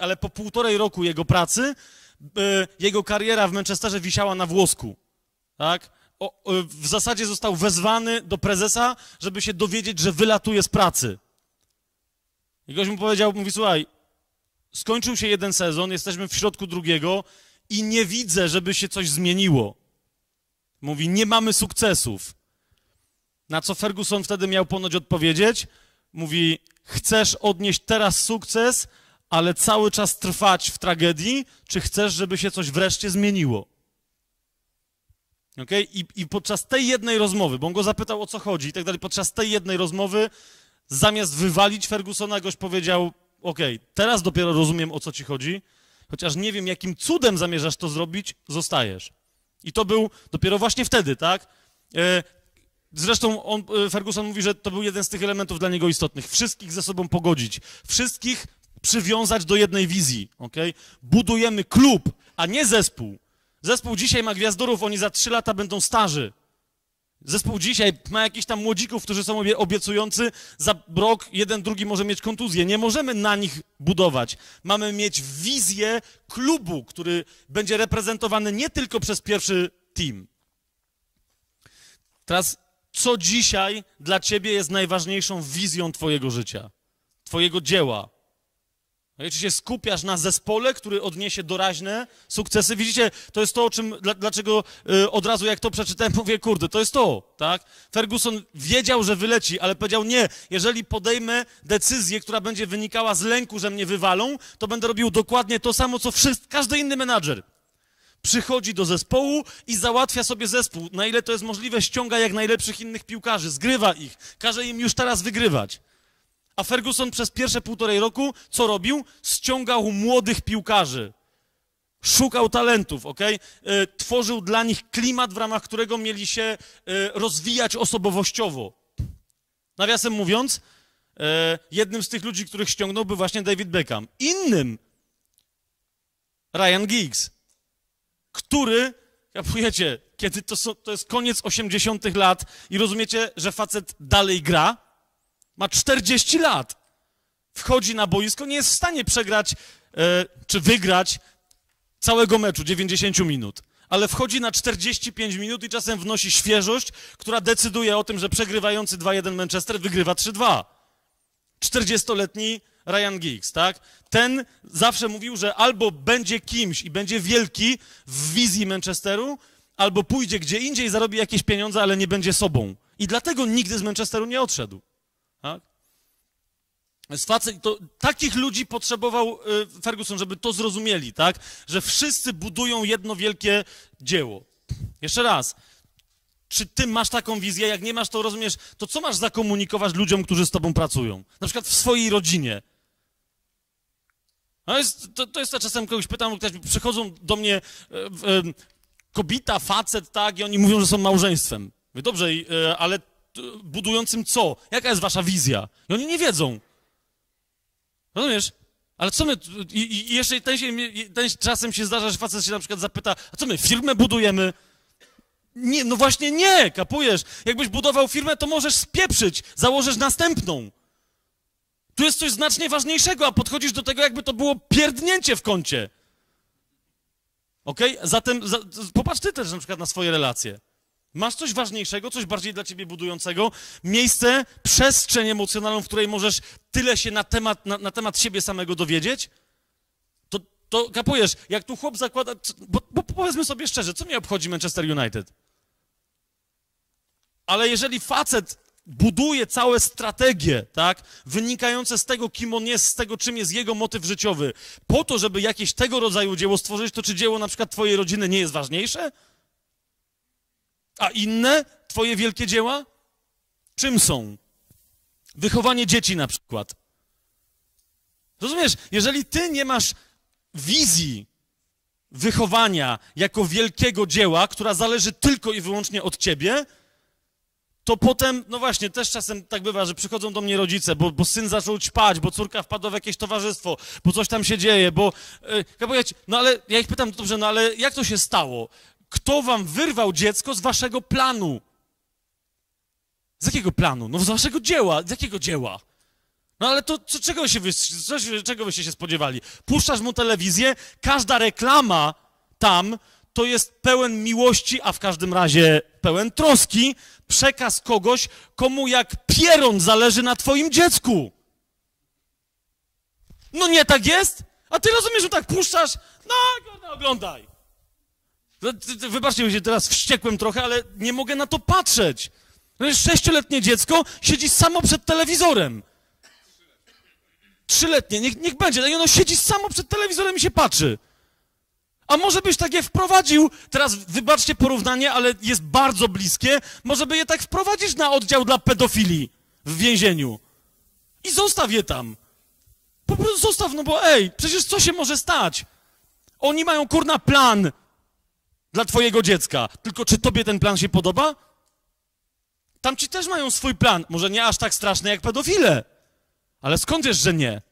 ale po półtorej roku jego pracy y, jego kariera w Manchesterze wisiała na włosku. Tak? O, y, w zasadzie został wezwany do prezesa, żeby się dowiedzieć, że wylatuje z pracy. I gość mu powiedział, mówi, słuchaj, skończył się jeden sezon, jesteśmy w środku drugiego i nie widzę, żeby się coś zmieniło. Mówi, nie mamy sukcesów. Na co Ferguson wtedy miał ponoć odpowiedzieć? Mówi, chcesz odnieść teraz sukces, ale cały czas trwać w tragedii, czy chcesz, żeby się coś wreszcie zmieniło? Okay? I, I podczas tej jednej rozmowy, bo on go zapytał o co chodzi i tak dalej, podczas tej jednej rozmowy, zamiast wywalić Fergusona, goś powiedział: OK, teraz dopiero rozumiem o co ci chodzi, chociaż nie wiem, jakim cudem zamierzasz to zrobić, zostajesz. I to był dopiero właśnie wtedy, tak? E, zresztą on, e, Ferguson mówi, że to był jeden z tych elementów dla niego istotnych. Wszystkich ze sobą pogodzić, wszystkich przywiązać do jednej wizji, ok? Budujemy klub, a nie zespół. Zespół dzisiaj ma gwiazdorów, oni za trzy lata będą starzy. Zespół dzisiaj ma jakichś tam młodzików, którzy są obiecujący, za rok jeden, drugi może mieć kontuzję. Nie możemy na nich budować. Mamy mieć wizję klubu, który będzie reprezentowany nie tylko przez pierwszy team. Teraz, co dzisiaj dla ciebie jest najważniejszą wizją twojego życia, twojego dzieła? No czy się skupiasz na zespole, który odniesie doraźne sukcesy? Widzicie, to jest to, o czym, dlaczego y, od razu jak to przeczytałem, mówię, kurde, to jest to, tak? Ferguson wiedział, że wyleci, ale powiedział, nie, jeżeli podejmę decyzję, która będzie wynikała z lęku, że mnie wywalą, to będę robił dokładnie to samo, co wszyscy, każdy inny menadżer. Przychodzi do zespołu i załatwia sobie zespół. Na ile to jest możliwe, ściąga jak najlepszych innych piłkarzy, zgrywa ich, każe im już teraz wygrywać. A Ferguson przez pierwsze półtorej roku co robił? Ściągał młodych piłkarzy. Szukał talentów, ok? E, tworzył dla nich klimat, w ramach którego mieli się e, rozwijać osobowościowo. Nawiasem mówiąc, e, jednym z tych ludzi, których ściągnął, był właśnie David Beckham. Innym Ryan Giggs, który, kapujecie, kiedy to, są, to jest koniec 80 lat i rozumiecie, że facet dalej gra, ma 40 lat. Wchodzi na boisko, nie jest w stanie przegrać e, czy wygrać całego meczu 90 minut. Ale wchodzi na 45 minut i czasem wnosi świeżość, która decyduje o tym, że przegrywający 2-1 Manchester wygrywa 3-2. 40-letni Ryan Giggs, tak? Ten zawsze mówił, że albo będzie kimś i będzie wielki w wizji Manchesteru, albo pójdzie gdzie indziej, zarobi jakieś pieniądze, ale nie będzie sobą. I dlatego nigdy z Manchesteru nie odszedł. Tak? Facet, to, takich ludzi potrzebował y, Ferguson, żeby to zrozumieli, tak? Że wszyscy budują jedno wielkie dzieło. Jeszcze raz. Czy ty masz taką wizję? Jak nie masz, to rozumiesz, to co masz zakomunikować ludziom, którzy z tobą pracują? Na przykład w swojej rodzinie. No jest, to, to jest to, czasem kogoś pytam, ktoś, przychodzą do mnie e, e, kobieta, facet, tak, i oni mówią, że są małżeństwem. Mówię, dobrze, e, ale budującym co? Jaka jest wasza wizja? I oni nie wiedzą. Rozumiesz? Ale co my, i, i jeszcze ten, się, ten czasem się zdarza, że facet się na przykład zapyta, a co my, firmę budujemy? Nie, no właśnie nie, kapujesz. Jakbyś budował firmę, to możesz spieprzyć, założysz następną. Tu jest coś znacznie ważniejszego, a podchodzisz do tego, jakby to było pierdnięcie w kącie. Ok? Zatem za, popatrz ty też na przykład na swoje relacje. Masz coś ważniejszego, coś bardziej dla ciebie budującego, miejsce, przestrzeń emocjonalną, w której możesz tyle się na temat, na, na temat siebie samego dowiedzieć? To, to kapujesz, jak tu chłop zakłada, bo, bo powiedzmy sobie szczerze, co mnie obchodzi Manchester United? Ale jeżeli facet buduje całe strategie, tak, wynikające z tego, kim on jest, z tego, czym jest jego motyw życiowy, po to, żeby jakieś tego rodzaju dzieło stworzyć, to czy dzieło na przykład twojej rodziny nie jest ważniejsze? A inne twoje wielkie dzieła? Czym są? Wychowanie dzieci na przykład. Rozumiesz, jeżeli ty nie masz wizji wychowania jako wielkiego dzieła, która zależy tylko i wyłącznie od ciebie, to potem, no właśnie, też czasem tak bywa, że przychodzą do mnie rodzice, bo, bo syn zaczął ćpać, bo córka wpadła w jakieś towarzystwo, bo coś tam się dzieje, bo... Yy, no ale ja ich pytam, dobrze, no ale jak to się stało? Kto wam wyrwał dziecko z waszego planu? Z jakiego planu? No z waszego dzieła. Z jakiego dzieła? No ale to co, czego, się wy, co, czego byście się spodziewali? Puszczasz mu telewizję, każda reklama tam to jest pełen miłości, a w każdym razie pełen troski, przekaz kogoś, komu jak pieron zależy na twoim dziecku. No nie tak jest? A ty rozumiesz, że tak puszczasz? No, oglądaj. No, Wybaczcie, że teraz wściekłem trochę, ale nie mogę na to patrzeć. No Sześcioletnie dziecko siedzi samo przed telewizorem. Trzyletnie, niech, niech będzie. I ono siedzi samo przed telewizorem i się patrzy. A może byś tak je wprowadził, teraz wybaczcie porównanie, ale jest bardzo bliskie, może by je tak wprowadzić na oddział dla pedofilii w więzieniu. I zostaw je tam. Po prostu zostaw, no bo ej, przecież co się może stać? Oni mają kurna plan dla twojego dziecka. Tylko czy tobie ten plan się podoba? Tam ci też mają swój plan. Może nie aż tak straszny jak pedofile. Ale skąd wiesz, że nie?